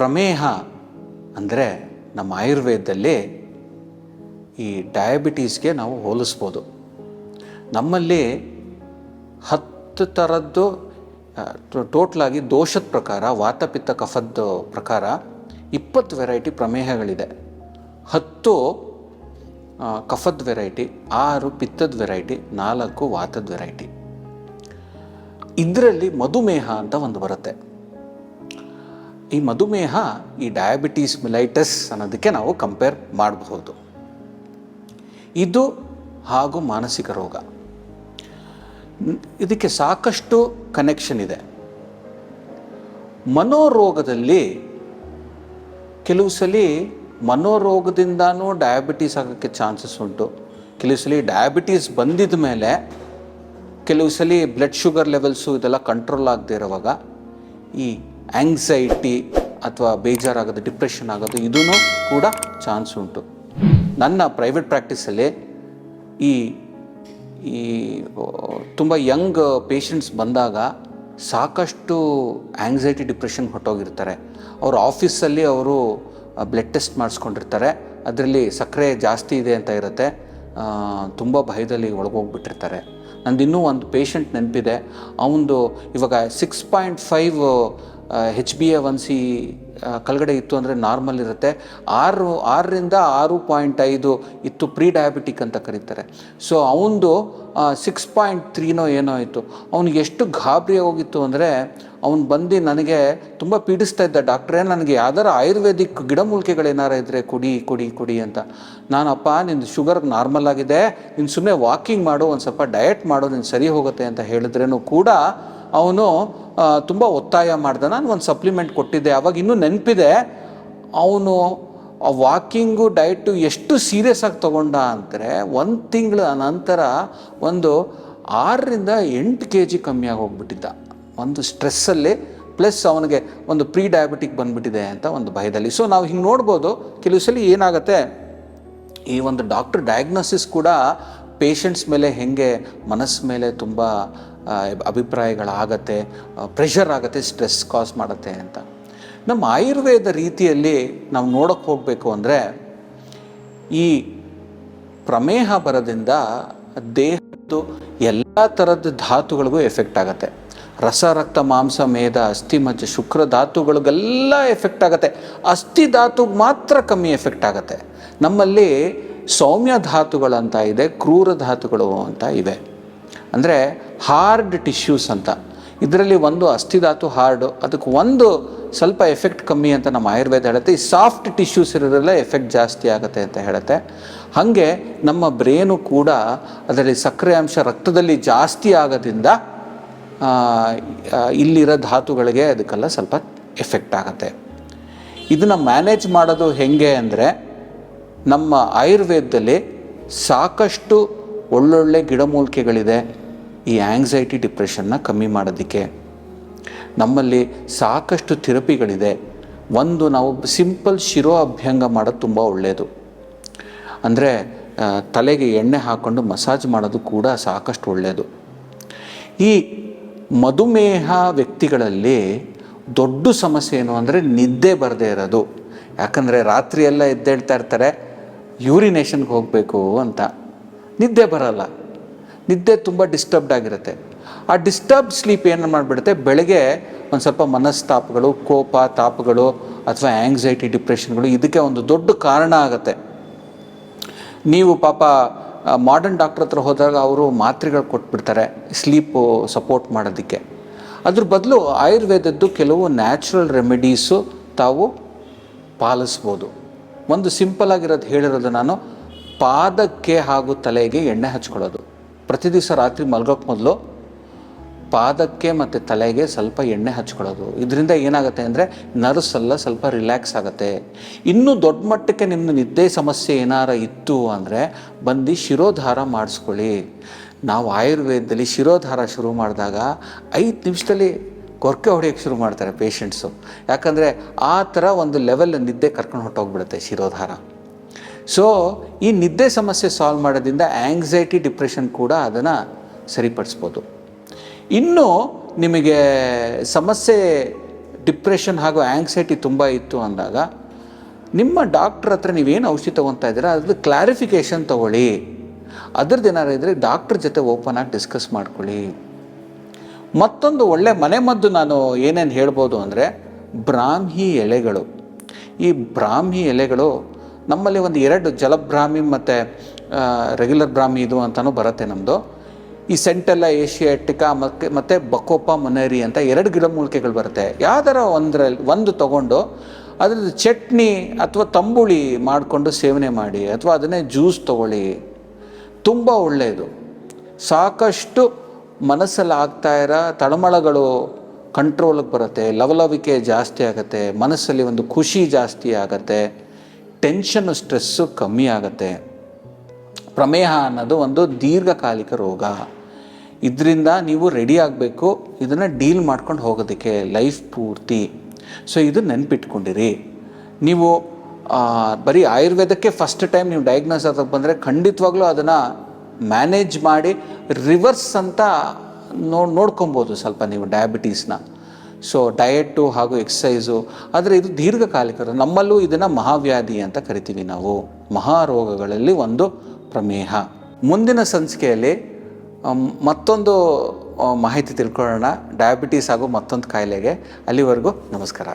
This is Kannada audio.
ಪ್ರಮೇಹ ಅಂದರೆ ನಮ್ಮ ಆಯುರ್ವೇದದಲ್ಲಿ ಈ ಡಯಾಬಿಟೀಸ್ಗೆ ನಾವು ಹೋಲಿಸ್ಬೋದು. ನಮ್ಮಲ್ಲಿ ಹತ್ತು ಥರದ್ದು ಟೋಟ್ಲಾಗಿ ದೋಷದ ಪ್ರಕಾರ, ವಾತಪಿತ್ತ ಕಫದ ಪ್ರಕಾರ ಇಪ್ಪತ್ತು ವೆರೈಟಿ ಪ್ರಮೇಹಗಳಿದೆ. ಹತ್ತು ಕಫದ ವೆರೈಟಿ, ಆರು ಪಿತ್ತದ ವೆರೈಟಿ, ನಾಲ್ಕು ವಾತದ ವೆರೈಟಿ. ಇದರಲ್ಲಿ ಮಧುಮೇಹ ಅಂತ ಒಂದು ಬರುತ್ತೆ. ಈ ಮಧುಮೇಹ, ಈ ಡಯಾಬಿಟೀಸ್ ಮಿಲೈಟಸ್ ಅನ್ನೋದಕ್ಕೆ ನಾವು ಕಂಪೇರ್ ಮಾಡಬಹುದು. ಇದು ಹಾಗೂ ಮಾನಸಿಕ ರೋಗ. ಇದಕ್ಕೆ ಸಾಕಷ್ಟು ಕನೆಕ್ಷನ್ ಇದೆ. ಮನೋರೋಗದಲ್ಲಿ ಕೆಲವು ಸಲ ಮನೋರೋಗದಿಂದನೂ ಡಯಾಬಿಟೀಸ್ ಆಗೋಕ್ಕೆ ಚಾನ್ಸಸ್ ಉಂಟು. ಕೆಲವು ಸಲ ಡಯಾಬಿಟೀಸ್ ಬಂದಿದ ಮೇಲೆ ಕೆಲವು ಸಲ ಬ್ಲಡ್ ಶುಗರ್ ಲೆವೆಲ್ಸು ಇದೆಲ್ಲ ಕಂಟ್ರೋಲ್ ಆಗದೆ ಇರುವಾಗ ಈ ಆಂಗ್ಸೈಟಿ ಅಥವಾ ಬೇಜಾರಾಗೋದು ಡಿಪ್ರೆಷನ್ ಆಗೋದು ಇದೂ ಕೂಡ ಚಾನ್ಸ್ ಉಂಟು. ನನ್ನ ಪ್ರೈವೇಟ್ ಪ್ರಾಕ್ಟೀಸಲ್ಲಿ ಈ ಈ ತುಂಬ ಯಂಗ್ ಪೇಷಂಟ್ಸ್ ಬಂದಾಗ ಸಾಕಷ್ಟು ಆಂಗ್ಸೈಟಿ ಡಿಪ್ರೆಷನ್ ಹೊಟ್ಟೋಗಿರ್ತಾರೆ ಅವರು ಆಫೀಸಲ್ಲಿ ಅವರು ಬ್ಲಡ್ ಟೆಸ್ಟ್ ಮಾಡಿಸ್ಕೊಂಡಿರ್ತಾರೆ. ಅದರಲ್ಲಿ ಸಕ್ಕರೆ ಜಾಸ್ತಿ ಇದೆ ಅಂತ ಇರುತ್ತೆ. ತುಂಬ ಭಯದಲ್ಲಿ ಒಳಗೋಗ್ಬಿಟ್ಟಿರ್ತಾರೆ. ನಂದು ಇನ್ನೂ ಒಂದು ಪೇಷಂಟ್ ನೆನಪಿದೆ. ಅವನದು ಇವಾಗ six point five H B A one C ಕೆಳಗಡೆ ಇತ್ತು ಅಂದರೆ ನಾರ್ಮಲ್ ಇರುತ್ತೆ. ಆರು, ಆರರಿಂದ ಆರು ಪಾಯಿಂಟ್ ಐದು ಇತ್ತು ಪ್ರೀ ಡಯಾಬಿಟಿಕ್ ಅಂತ ಕರೀತಾರೆ. ಸೊ ಅವನದು ಸಿಕ್ಸ್ ಪಾಯಿಂಟ್ ತ್ರೀನೋ ಏನೋ ಇತ್ತು. ಅವ್ನಿಗೆ ಎಷ್ಟು ಗಾಬರಿ ಹೋಗಿತ್ತು ಅಂದರೆ ಅವ್ನು ಬಂದು ನನಗೆ ತುಂಬ ಪೀಡಿಸ್ತಾ ಇದ್ದ ಡಾಕ್ಟ್ರೇ ನನಗೆ ಯಾವ್ದಾರ ಆಯುರ್ವೇದಿಕ್ ಗಿಡಮೂಲಿಕೆಗಳೇನಾರ ಇದ್ದರೆ ಕುಡಿ ಕುಡಿ ಕುಡಿ ಅಂತ. ನಾನಪ್ಪ, ನಿಂದು ಶುಗರ್ ನಾರ್ಮಲ್ ಆಗಿದೆ. ನೀನು ಸುಮ್ಮನೆ ವಾಕಿಂಗ್ ಮಾಡು, ಒಂದು ಸ್ವಲ್ಪ ಡಯಟ್ ಮಾಡು ನೀನು ಸರಿ ಹೋಗುತ್ತೆ ಅಂತ ಹೇಳಿದ್ರೇನು ಕೂಡ ಅವನು ತುಂಬ ಒತ್ತಾಯ ಮಾಡ್ದೆ. ನಾನು ಒಂದು ಸಪ್ಲಿಮೆಂಟ್ ಕೊಟ್ಟಿದ್ದೆ. ಅವಾಗ ಇನ್ನೂ ನೆನಪಿದೆ. ಅವನು ವಾಕಿಂಗು ಡಯಟು ಎಷ್ಟು ಸೀರಿಯಸ್ ಆಗಿ ತೊಗೊಂಡ ಅಂದರೆ ಒಂದು ತಿಂಗಳ ನಂತರ ಒಂದು ಆರರಿಂದ ಎಂಟು ಕೆ ಜಿ ಕಮ್ಮಿಯಾಗಿ ಹೋಗ್ಬಿಟ್ಟಿದ್ದ. ಒಂದು ಸ್ಟ್ರೆಸ್ಸಲ್ಲಿ ಪ್ಲಸ್ ಅವನಿಗೆ ಒಂದು ಪ್ರೀ ಡಯಾಬಿಟಿಕ್ ಬಂದ್ಬಿಟ್ಟಿದೆ ಅಂತ ಒಂದು ಭಯದಲ್ಲಿ. ಸೊ ನಾವು ಹಿಂಗೆ ನೋಡ್ಬೋದು. ಕೆಲವು ಸಲ ಏನಾಗುತ್ತೆ, ಈ ಒಂದು ಡಾಕ್ಟರ್ ಡಯಾಗ್ನೋಸಿಸ್ ಕೂಡ ಪೇಷಂಟ್ಸ್ ಮೇಲೆ ಹೇಗೆ ಮನಸ್ಸು ಮೇಲೆ ತುಂಬ ಅಭಿಪ್ರಾಯಗಳಾಗತ್ತೆ ಪ್ರೆಷರ್ ಆಗುತ್ತೆ ಸ್ಟ್ರೆಸ್ ಕಾಸ್ ಮಾಡುತ್ತೆ ಅಂತ. ನಮ್ಮ ಆಯುರ್ವೇದ ರೀತಿಯಲ್ಲಿ ನಾವು ನೋಡೋಕ್ಕೆ ಹೋಗಬೇಕು ಅಂದರೆ ಈ ಪ್ರಮೇಹ ಬರದಿಂದ ದೇಹದ್ದು ಎಲ್ಲ ಥರದ ಧಾತುಗಳಿಗೂ ಎಫೆಕ್ಟ್ ಆಗುತ್ತೆ. ರಸ, ರಕ್ತ, ಮಾಂಸ, ಮೇದ, ಅಸ್ಥಿ, ಮಜ್ಜೆ, ಶುಕ್ರ ಧಾತುಗಳಿಗೆಲ್ಲ ಎಫೆಕ್ಟ್ ಆಗುತ್ತೆ. ಅಸ್ಥಿ ಧಾತುಗೆ ಮಾತ್ರ ಕಮ್ಮಿ ಎಫೆಕ್ಟ್ ಆಗುತ್ತೆ. ನಮ್ಮಲ್ಲಿ ಸೌಮ್ಯ ಧಾತುಗಳಂತ ಇದೆ, ಕ್ರೂರ ಧಾತುಗಳು ಅಂತ ಇವೆ. ಅಂದರೆ ಹಾರ್ಡ್ ಟಿಶ್ಯೂಸ್ ಅಂತ. ಇದರಲ್ಲಿ ಒಂದು ಅಸ್ಥಿಧಾತು ಹಾರ್ಡು ಅದಕ್ಕೆ ಒಂದು ಸ್ವಲ್ಪ ಎಫೆಕ್ಟ್ ಕಮ್ಮಿ ಅಂತ ನಮ್ಮ ಆಯುರ್ವೇದ ಹೇಳುತ್ತೆ. ಈ ಸಾಫ್ಟ್ ಟಿಶ್ಯೂಸ್ ಇರೋದ್ರಲ್ಲ ಎಫೆಕ್ಟ್ ಜಾಸ್ತಿ ಆಗುತ್ತೆ ಅಂತ ಹೇಳುತ್ತೆ. ಹಾಗೆ ನಮ್ಮ ಬ್ರೇನು ಕೂಡ ಅದರಲ್ಲಿ ಸಕ್ಕರೆ ಅಂಶ ರಕ್ತದಲ್ಲಿ ಜಾಸ್ತಿ ಆಗೋದ್ರಿಂದ ಇಲ್ಲಿರೋ ಧಾತುಗಳಿಗೆ ಅದಕ್ಕೆಲ್ಲ ಸ್ವಲ್ಪ ಎಫೆಕ್ಟ್ ಆಗುತ್ತೆ. ಇದನ್ನು ಮ್ಯಾನೇಜ್ ಮಾಡೋದು ಹೇಗೆ ಅಂದರೆ, ನಮ್ಮ ಆಯುರ್ವೇದದಲ್ಲಿ ಸಾಕಷ್ಟು ಒಳ್ಳೊಳ್ಳೆ ಗಿಡಮೂಲಿಕೆಗಳಿದೆ. ಈ ಆಂಗ್ಸೈಟಿ ಡಿಪ್ರೆಷನ್ನ ಕಮ್ಮಿ ಮಾಡೋದಕ್ಕೆ. ನಮ್ಮಲ್ಲಿ ಸಾಕಷ್ಟು ಥೆರಪಿಗಳಿದೆ ಒಂದು ನಾವು ಸಿಂಪಲ್ ಶಿರೋ ಅಭ್ಯಂಗ ಮಾಡೋದು ತುಂಬ ಒಳ್ಳೆಯದು ಅಂದರೆ ತಲೆಗೆ ಎಣ್ಣೆ ಹಾಕ್ಕೊಂಡು ಮಸಾಜ್ ಮಾಡೋದು ಕೂಡ ಸಾಕಷ್ಟು ಒಳ್ಳೆಯದು ಈ ಮಧುಮೇಹ ವ್ಯಕ್ತಿಗಳಲ್ಲಿ ದೊಡ್ಡ ಸಮಸ್ಯೆ ಏನು ಅಂದರೆ ನಿದ್ದೆ ಬರದೇ ಇರೋದು. ಯಾಕಂದರೆ ರಾತ್ರಿ ಎಲ್ಲ ಎದ್ದೇಳ್ತಾ ಇರ್ತಾರೆ ಯೂರಿನೇಷನ್ಗೆ ಹೋಗಬೇಕು ಅಂತ. ನಿದ್ದೆ ಬರಲ್ಲ. ನಿದ್ದೆ ತುಂಬ ಡಿಸ್ಟರ್ಬ್ಡ್ ಆಗಿರುತ್ತೆ. ಆ ಡಿಸ್ಟರ್ಬ್ ಸ್ಲೀಪ್ ಏನು ಮಾಡಿಬಿಡುತ್ತೆ? ಬೆಳಗ್ಗೆ ಒಂದು ಸ್ವಲ್ಪ ಮನಸ್ತಾಪಗಳು, ಕೋಪ, ತಾಪಗಳು ಅಥವಾ ಆ್ಯಂಗ್ಸೈಟಿ ಡಿಪ್ರೆಷನ್ಗಳು ಇದಕ್ಕೆ ಒಂದು ದೊಡ್ಡ ಕಾರಣ ಆಗುತ್ತೆ. ನೀವು ಪಾಪ ಮಾಡರ್ನ್ ಡಾಕ್ಟ್ರ್ ಹತ್ರ ಹೋದಾಗ ಅವರು ಮಾತ್ರೆಗಳು ಕೊಟ್ಬಿಡ್ತಾರೆ ಸ್ಲೀಪು ಸಪೋರ್ಟ್ ಮಾಡೋದಕ್ಕೆ. ಅದ್ರ ಬದಲು ಆಯುರ್ವೇದದ್ದು ಕೆಲವು ನ್ಯಾಚುರಲ್ ರೆಮಿಡೀಸು ತಾವು ಪಾಲಿಸ್ಬೋದು. ಒಂದು ಸಿಂಪಲ್ ಆಗಿರೋದು ಹೇಳಿರೋದು ನಾನು, ಪಾದಕ್ಕೆ ಹಾಗೂ ತಲೆಗೆ ಎಣ್ಣೆ ಹಚ್ಕೊಳ್ಳೋದು. ಪ್ರತಿ ದಿವಸ ರಾತ್ರಿ ಮಲ್ಗೋಕ್ಕೆ ಮೊದಲು ಪಾದಕ್ಕೆ ಮತ್ತು ತಲೆಗೆ ಸ್ವಲ್ಪ ಎಣ್ಣೆ ಹಚ್ಕೊಳ್ಳೋದು. ಇದರಿಂದ ಏನಾಗುತ್ತೆ ಅಂದರೆ ನರ್ಸ್ ಎಲ್ಲ ಸ್ವಲ್ಪ ರಿಲ್ಯಾಕ್ಸ್ ಆಗುತ್ತೆ. ಇನ್ನೂ ದೊಡ್ಡ ಮಟ್ಟಕ್ಕೆ ನಿಮ್ಮ ನಿದ್ದೆ ಸಮಸ್ಯೆ ಏನಾರ ಇತ್ತು ಅಂದರೆ ಬಂದು ಶಿರೋಧಾರ ಮಾಡಿಸ್ಕೊಳ್ಳಿ. ನಾವು ಆಯುರ್ವೇದದಲ್ಲಿ ಶಿರೋಧಾರ ಶುರು ಮಾಡಿದಾಗ ಐದು ನಿಮಿಷದಲ್ಲಿ ಕೊರಕೆ ಹೊಡೆಯೋಕ್ಕೆ ಶುರು ಮಾಡ್ತಾರೆ ಪೇಷಂಟ್ಸು ಯಾಕಂದರೆ ಆ ಥರ ಒಂದು ಲೆವೆಲ್ ನಿದ್ದೆ ಕರ್ಕೊಂಡು ಹೊಟ್ಟೋಗ್ಬಿಡುತ್ತೆ ಶಿರೋಧಾರ. ಸೊ ಈ ನಿದ್ದೆ ಸಮಸ್ಯೆ ಸಾಲ್ವ್ ಮಾಡೋದ್ರಿಂದ ಆ್ಯಂಗ್ಸೈಟಿ ಡಿಪ್ರೆಷನ್ ಕೂಡ ಅದನ್ನು ಸರಿಪಡಿಸ್ಬೋದು. ಇನ್ನು ನಿಮಗೆ ಸಮಸ್ಯೆ ಡಿಪ್ರೆಷನ್ ಹಾಗೂ ಆ್ಯಂಗ್ಸೈಟಿ ತುಂಬ ಇತ್ತು ಅಂದಾಗ, ನಿಮ್ಮ ಡಾಕ್ಟ್ರ್ ಹತ್ರ ನೀವೇನು ಔಷಧಿ ತೊಗೊತಾ ಇದ್ದೀರಾ? ಅದ್ರ ಕ್ಲಾರಿಫಿಕೇಷನ್ ತೊಗೊಳ್ಳಿ. ಅದ್ರದ್ದು ಏನಾರು ಇದ್ದರೆ ಡಾಕ್ಟ್ರ್ ಜೊತೆ ಓಪನ್ ಆಗಿ ಡಿಸ್ಕಸ್ ಮಾಡ್ಕೊಳ್ಳಿ. ಮತ್ತೊಂದು ಒಳ್ಳೆ ಮನೆಮದ್ದು ನಾನು ಏನೇನು ಹೇಳ್ಬೋದು ಅಂದರೆ, ಬ್ರಾಹ್ಮಿ ಎಲೆಗಳು. ಈ ಬ್ರಾಹ್ಮಿ ಎಲೆಗಳು ನಮ್ಮಲ್ಲಿ ಒಂದು ಎರಡು ಜಲಬ್ರಾಹ್ಮಿ ಮತ್ತು ರೆಗ್ಯುಲರ್ ಬ್ರಾಹ್ಮಿ ಇದು ಅಂತಲೂ ಬರುತ್ತೆ ನಮ್ಮದು ಈ ಸೆಂಟೆಲ್ಲ ಏಷಿಯಾಟಿಕ ಮತ್ತು ಮತ್ತು ಬಕೋಪ, ಮನೇರಿ ಅಂತ ಎರಡು ಗಿಡಮೂಲಿಕೆಗಳು ಬರುತ್ತೆ. ಯಾವ್ದಾರ ಒಂದರಲ್ಲಿ, ಒಂದು ತಗೊಂಡು ಅದ್ರದ್ದು ಚಟ್ನಿ ಅಥವಾ ತಂಬುಳಿ ಮಾಡಿಕೊಂಡು ಸೇವನೆ ಮಾಡಿ ಅಥವಾ ಅದನ್ನೇ ಜ್ಯೂಸ್ ತಗೊಳ್ಳಿ. ತುಂಬ ಒಳ್ಳೆಯದು. ಸಾಕಷ್ಟು ಮನಸ್ಸಲ್ಲಿ ಆಗ್ತಾ ಇರೋ ತಳಮಳಗಳು ಕಂಟ್ರೋಲಿಗೆ ಬರುತ್ತೆ. ಲವಲವಿಕೆ ಜಾಸ್ತಿ ಆಗುತ್ತೆ. ಮನಸ್ಸಲ್ಲಿ ಒಂದು ಖುಷಿ ಜಾಸ್ತಿ ಆಗುತ್ತೆ. ಟೆನ್ಷನ್ನು ಸ್ಟ್ರೆಸ್ಸು ಕಮ್ಮಿ ಆಗುತ್ತೆ. ಪ್ರಮೇಹ ಅನ್ನೋದು ಒಂದು ದೀರ್ಘಕಾಲಿಕ ರೋಗ. ಇದರಿಂದ ನೀವು ರೆಡಿ ಆಗಬೇಕು, ಇದನ್ನು ಡೀಲ್ ಮಾಡ್ಕೊಂಡು ಹೋಗೋದಕ್ಕೆ ಲೈಫ್ ಪೂರ್ತಿ. ಸೊ ಇದು ನೆನ್ಪಿಟ್ಕೊಂಡಿರಿ. ನೀವು ಬರೀ ಆಯುರ್ವೇದಕ್ಕೆ ಫಸ್ಟ್ ಟೈಮ್ ನೀವು ಡಯಾಗ್ನೋಸ್ ಅದಕ್ಕೆ ಬಂದರೆ ಖಂಡಿತವಾಗ್ಲೂ ಅದನ್ನು ಮ್ಯಾನೇಜ್ ಮಾಡಿ ರಿವರ್ಸ್ ಅಂತ ನೋಡ್ ನೋಡ್ಕೊಬೋದು ಸ್ವಲ್ಪ ನೀವು ಡಯಾಬಿಟೀಸ್ನ ಸೊ ಡಯೆಟ್ಟು ಹಾಗೂ ಎಕ್ಸಸೈಸು ಆದರೆ ಇದು ದೀರ್ಘಕಾಲಿಕ. ನಮ್ಮಲ್ಲೂ ಇದನ್ನು ಮಹಾವ್ಯಾಧಿ ಅಂತ ಕರಿತೀವಿ ನಾವು. ಮಹಾರೋಗಗಳಲ್ಲಿ ಒಂದು ಪ್ರಮೇಹ. ಮುಂದಿನ ಸಂಚಿಕೆಯಲ್ಲಿ ಮತ್ತೊಂದು ಮಾಹಿತಿ ತಿಳ್ಕೊಳ್ಳೋಣ. ಡಯಾಬಿಟೀಸ್ ಹಾಗೂ ಮತ್ತೊಂದು ಕಾಯಿಲೆಗೆ ಅಲ್ಲಿವರೆಗೂ ನಮಸ್ಕಾರ.